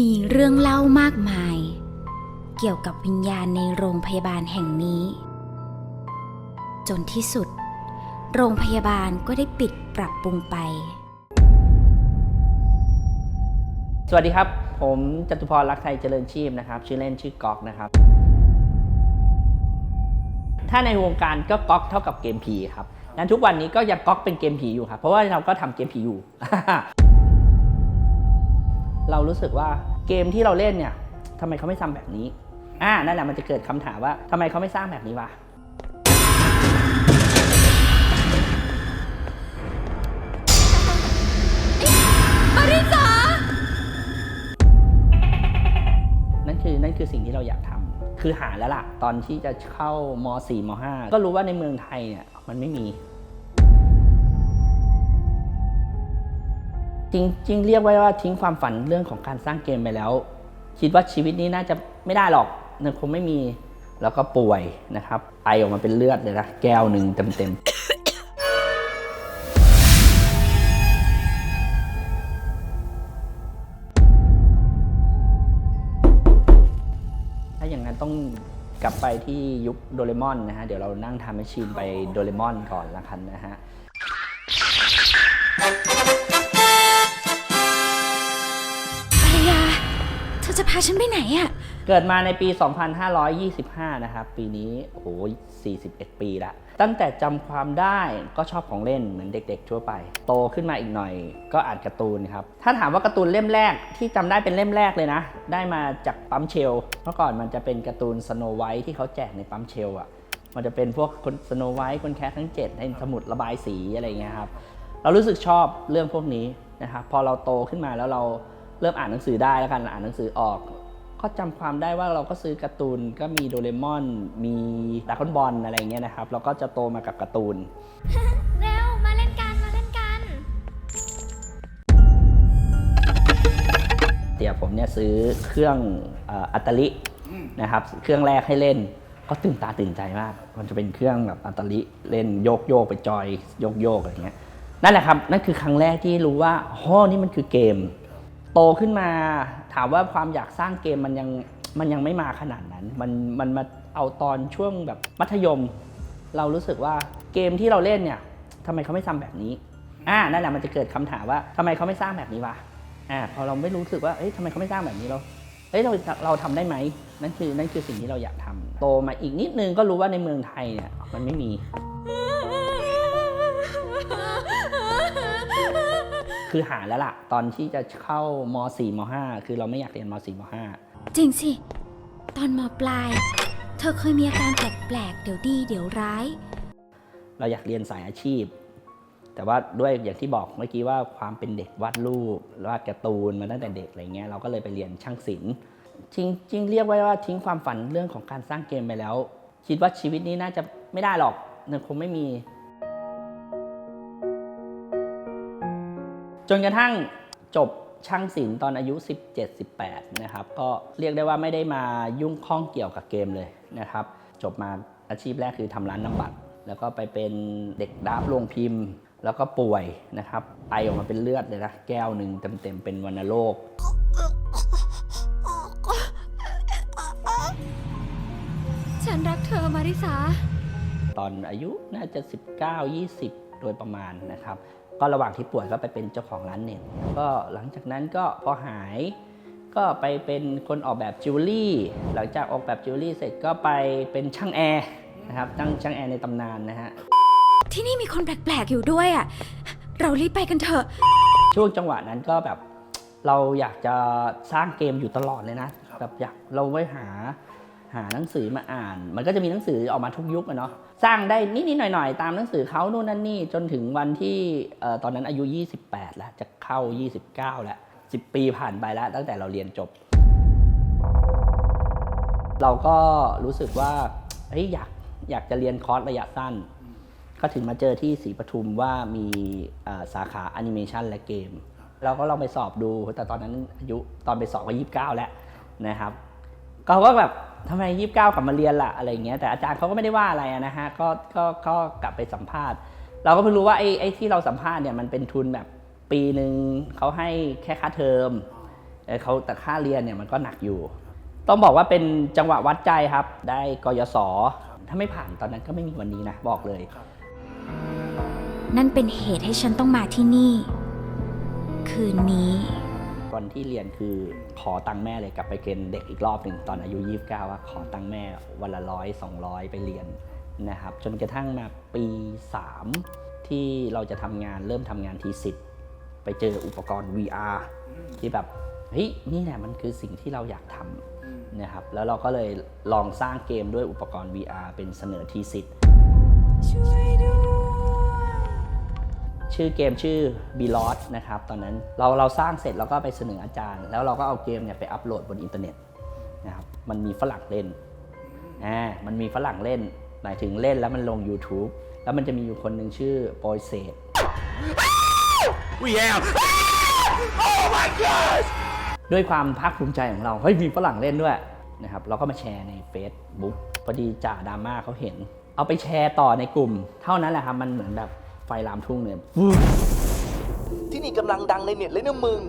มีเรื่องเล่ามากมาย เกี่ยวกับวิญญาณในโรงพยาบาลแห่งนี้ จนที่สุด โรงพยาบาลก็ได้ปิดปรับปรุงไป สวัสดีครับ ผมจตุพรรักไทยเจริญชีพนะครับ ชื่อเล่นชื่อก๊อกนะครับ ถ้าในวงการก็ก๊อกเท่ากับเกมผีครับงั้นทุกวันนี้ก็ยังก๊อกเป็นเกมผีอยู่ครับ เพราะว่าเราก็ทำเกมผีอยู่ เรารู้สึกว่าเกมที่เราเล่นเนี่ยทำไมเขาไม่ทำแบบนี้อ่านั่นแหละมันจะเกิดคำถามว่าทำไมเขาไม่สร้างแบบนี้วะนั่นคือนั่นคือสิ่งที่เราอยากทำคือหาแล้วล่ะ ตอนที่จะเข้าม 4 ม 5 ก็รู้ว่าในเมืองไทยเนี่ยมันไม่มี จริงจริงเรียกไว้ว่าทิ้งความฝันเรื่องของการสร้างเกมไปแล้ว คิดว่าชีวิตนี้น่าจะไม่ได้หรอกมันคงไม่มีแล้วก็ป่วยนะครับ ไอออกมาเป็นเลือดเลยนะ แก้วหนึ่งเต็มๆ ถ้าอย่างนั้นต้องกลับไปที่ยุคโดเรมอนนะฮะ เดี๋ยวเรานั่งทำแมชชีนไปโดเรมอนก่อนละกันนะฮะ อจะพาฉันไปไหนอะเกิดมาในปี 2525 นะครับ ปีนี้ โอ้โห 41 ปีละ ตั้งแต่จำความได้ก็ชอบของเล่นเหมือนเด็กๆ ทั่วไป โตขึ้นมาอีกหน่อยก็อ่านการ์ตูนครับ ถ้าถามว่าการ์ตูนเล่มแรกที่จำได้เป็นเล่มแรกเลยนะ ได้มาจากปั๊มเชล เมื่อก่อนมันจะเป็นการ์ตูนสโนไวท์ที่เขาแจกในปั๊มเชลอะมันจะเป็นพวกคนสโนไวท์คนแคททั้ง7ในสมุดระบายสีอะไรเงี้ยครับ เรารู้สึกชอบเรื่องพวกนี้นะครับ พอเราโตขึ้นมาแล้วเรา เริ่มอ่านหนังสือได้แล้วกันอ่านหนังสือออก ก็จำความได้ว่าเราก็ซื้อการ์ตูนก็มีโดเรมอน มีดราก้อนบอลอะไรเงี้ยนะครับเราก็จะโตมากับการ์ตูนเร็วมาเล่นกันมาเล่นกันเดี๋ยวผมเนี่ยซื้อเครื่องเอ่ออัตลินะครับเครื่องแรกให้เล่นก็ตื่นตาตื่นใจมาก มันจะเป็นเครื่องแบบอัตลิเล่นโยกโยกไปจอยโยกโยกอะไรเงี้ยนั่นแหละครับนั่นคือครั้งแรกที่รู้ว่าอ๋อนี่มันคือเกม โตขึ้นมาถามว่าความอยากสร้างเกมมันยังมันยังไม่มาขนาดนั้น มันมันมาเอาตอนช่วงแบบมัธยม เรารู้สึกว่าเกมที่เราเล่นเนี่ยทำไมเขาไม่ทำแบบนี้อ่านั่นแหละมันจะเกิดคำถามว่าทำไมเขาไม่สร้างแบบนี้วะอ่าพอเราไม่รู้สึกว่าเอ้ยทำไมเขาไม่สร้างแบบนี้เราเอ้ยเราเราทำได้ไหมนั่นคือนั่นคือสิ่งที่เราอยากทำโตมาอีกนิดนึงก็รู้ว่าในเมืองไทยเนี่ยมันไม่มี คือหาแล้วล่ะ ตอนที่จะเข้าม4ม5คือเราไม่อยากเรียนม4ม5จริงสิ ตอนมปลาย เธอเคยมีอาการแปลกๆ เดี๋ยวดี เดี๋ยวร้าย เราอยากเรียนสายอาชีพ แต่ว่าด้วยอย่างที่บอกเมื่อกี้ว่าความเป็นเด็กวาดรูปวาดการ์ตูนมาตั้งแต่เด็กอะไรเงี้ยเราก็เลยไปเรียนช่างศิลป์จริงจริงเรียกไว้ว่าทิ้งความฝันเรื่องของการสร้างเกมไปแล้ว คิดว่าชีวิตนี้น่าจะไม่ได้หรอกมันคงไม่มี จนกระทั่งจบช่างศิลป์ตอนอายุ 17-18 นะครับ ก็เรียกได้ว่าไม่ได้มายุ่งข้องเกี่ยวกับเกมเลยนะครับ จบมาอาชีพแรกคือทำร้านน้ำบัตรแล้วก็ไปเป็นเด็กดาบโรงพิมพ์ แล้วก็ป่วยนะครับไอออกมาเป็นเลือดเลยนะ แก้วหนึ่งเต็มๆเป็นวัณโรคฉันรักเธอมาริสา ตอนอายุน่าจะ 19 20 โดยประมาณนะครับ ก็ระหว่างที่ป่วยก็ไปเป็นเจ้าของร้านเน็ตก็หลังจากนั้นก็พอหายก็ไปเป็นคนออกแบบจิวเวลรี่ หลังจากออกแบบจิวเวลรี่เสร็จก็ไปเป็นช่างแอร์นะครับช่างช่างแอร์ในตำนานนะฮะ ที่นี่มีคนแปลกๆอยู่ด้วยอะเรารีบไปกันเถอะ ช่วงจังหวะนั้นก็แบบเราอยากจะสร้างเกมอยู่ตลอดเลยนะ แบบอยากเราไว้หา หาหนังสือมาอ่าน มันก็จะมีหนังสือออกมาทุกยุคอะเนาะสร้างได้นิดๆหน่อยๆ ตามหนังสือเขานู่นนั่นนี่จนถึงวันที่ตอนนั้นอายุ 28 แล้ว จะเข้า 29 แล้ว 10 ปีผ่านไปแล้ว ตั้งแต่เราเรียนจบ เราก็รู้สึกว่าเฮ้ยอยากอยากจะเรียนคอร์สระยะสั้น ก็ถึงมาเจอที่ศรีปทุมว่ามีสาขาแอนิเมชันและเกม เราก็ลองไปสอบดูแต่ตอนนั้นอายุตอนไปสอบก็ยี่สิบเก้าแล้วนะครับเขาก็แบบ ทำไมยี่สิบเก้ากลับมาเรียนล่ะอะไรอย่างเงี้ยแต่อาจารย์เขาก็ไม่ได้ว่าอะไรนะฮะก็ก็ก็กลับไปสัมภาษณ์ เราก็เพิ่งรู้ว่าไอ้ไอ้ที่เราสัมภาษณ์เนี่ยมันเป็นทุนแบบปีหนึ่งเขาให้แค่ค่าเทอมเอ่อเขาแต่ค่าเรียนเนี่ยมันก็หนักอยู่ ต้องบอกว่าเป็นจังหวะวัดใจครับ ได้กยศถ้าไม่ผ่านตอนนั้นก็ไม่มีวันนี้นะบอกเลย นั่นเป็นเหตุให้ฉันต้องมาที่นี่ คืนนี้ วันที่เรียนคือขอตังค์แม่เลยกลับไปเกณฑ์เด็กอีกรอบหนึ่งตอนอายุ 29 ว่าขอตังค์แม่วันละร้อยสองร้อยไปเรียนนะครับจนกระทั่งมาปี 3 ที่เราจะทำงานเริ่มทำงานทีสิทธ์ไปเจออุปกรณ์ VR ที่แบบเฮ้ยนี่แหละมันคือสิ่งที่เราอยากทำนะครับแล้วเราก็เลยลองสร้างเกมด้วยอุปกรณ์ VR เป็นเสนอทีสิทธ์ อเกมชื่อ b e l o t นะครับตอนนั้นเราเราสร้างเสร็จเราก็ไปเสนออาจารย์ แล้วเราก็เอาเกมเนี่ยไปอัปโหลดบนอินเทอร์เน็ตนะครับมันมีฝรั่งเล่นอ่ามันมีฝรั่งเล่นหมายถึงเล่นแล้วมันลง YouTube แล้วมันจะมีอยู่คนหนึ่งชื่อโปรยเซต We have. Oh my gosh! ด้วยความภาคภูมิใจของเราเฮ้ยมีฝรั่งเล่นด้วยนะครับเราก็มาแชร์ใน Facebook พอดีจ่าดราม่าเขาเห็น เอาไปแชร์ต่อในกลุ่ม เท่านั้นแหละครับมันเหมือนแบบ ไฟลามทุ่งเลยวูบที่นี่กำลังดังในเน็ตเลยนะมึง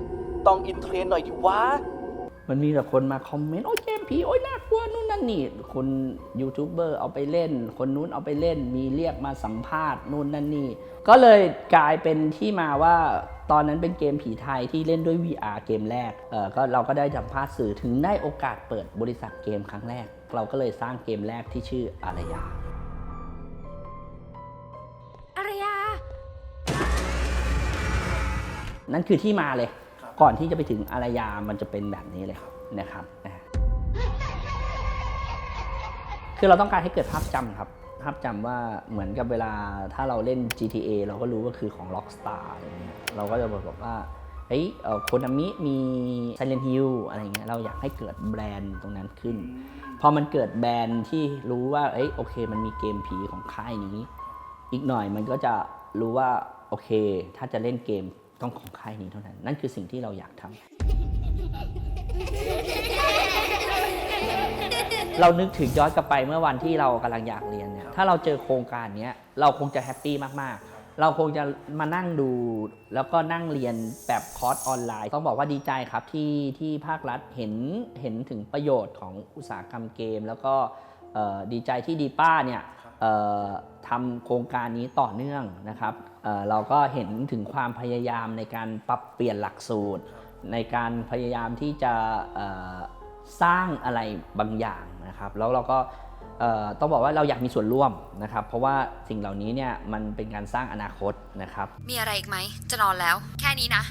ต้องอินเทรนด์หน่อยดิวะ มันมีแต่คนมาคอมเมนต์ โอ้ยเกมผี โอ้ยน่ากลัวนู่นนั่นนี่ คนยูทูบเบอร์เอาไปเล่น คนนู้นเอาไปเล่น มีเรียกมาสัมภาษณ์นู่นนั่นนี่ ก็เลยกลายเป็นที่มาว่าตอนนั้นเป็นเกมผีไทยที่เล่นด้วย VR เกมแรก เออก็เราก็ได้สัมภาษณ์สื่อถึงได้โอกาสเปิดบริษัทเกมครั้งแรก เราก็เลยสร้างเกมแรกที่ชื่ออารยา นั่นคือที่มาเลย ก่อนที่จะไปถึงอารยามันจะเป็นแบบนี้เลยนะครับนะคือเราต้องการให้เกิดภาพจำครับ ภาพจำว่าเหมือนกับเวลาถ้าเราเล่น GTA เราก็รู้ว่าคือของ Rockstar อะไรเงี้ยเราก็จะบอกว่าเฮ้ยโคนามิมี Silent Hill อะไรเงี้ยเราอยากให้เกิดแบรนด์ตรงนั้นขึ้น พอมันเกิดแบรนด์ที่รู้ว่าเอ้ยโอเค มันมีเกมผีของค่ายนี้ อีกหน่อยมันก็จะรู้ว่าโอเค ถ้าจะเล่นเกม ต้องของค่ายนี้เท่านั้น นั่นคือสิ่งที่เราอยากทำเรานึกถึงย้อนกลับไปเมื่อวันที่เรากำลังอยากเรียนเนี่ยถ้าเราเจอโครงการเนี้ยเราคงจะแฮปปี้มากๆ เราคงจะมานั่งดู แล้วก็นั่งเรียนแบบคอร์สออนไลน์ ต้องบอกว่าดีใจครับที่ที่ภาครัฐเห็นเห็นถึงประโยชน์ของอุตสาหกรรมเกม แล้วก็เอ่อดีใจที่ดีป้าเนี่ยเอ่อ ทำโครงการนี้ต่อเนื่องนะครับเเราก็เห็นถึงความพยายามในการปรับเปลี่ยนหลักสูตร ในการพยายามที่จะสร้างอะไรบางอย่างนะครับ แล้วเราก็ต้องบอกว่าเราอยากมีส่วนร่วมนะครับ เพราะว่าสิ่งเหล่านี้เนี่ยมันเป็นการสร้างอนาคตนะครับ มีอะไรอีกไหมจะนอนแล้ว แค่นี้นะ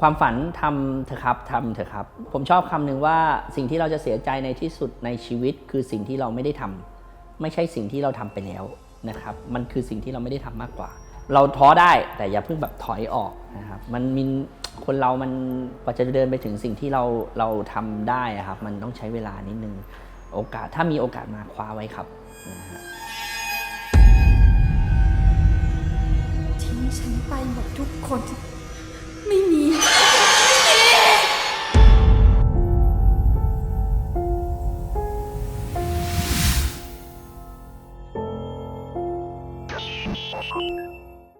ความฝันทำเถอะครับทำเถอะครับ ผมชอบคำหนึ่งว่าสิ่งที่เราจะเสียใจในที่สุดในชีวิต คือสิ่งที่เราไม่ได้ทำไม่ใช่สิ่งที่เราทำไปแล้วนะครับ มันคือสิ่งที่เราไม่ได้ทำมากกว่า เราท้อได้แต่อย่าเพิ่งแบบถอยออกนะครับ มันมีคนเรามันกว่าจะเดินไปถึงสิ่งที่เราเราทำได้อะครับ มันต้องใช้เวลานิดนึงโอกาสถ้ามีโอกาสมาคว้าไว้ครับนะฮะทิ้งฉันไปหมดทุกคนที่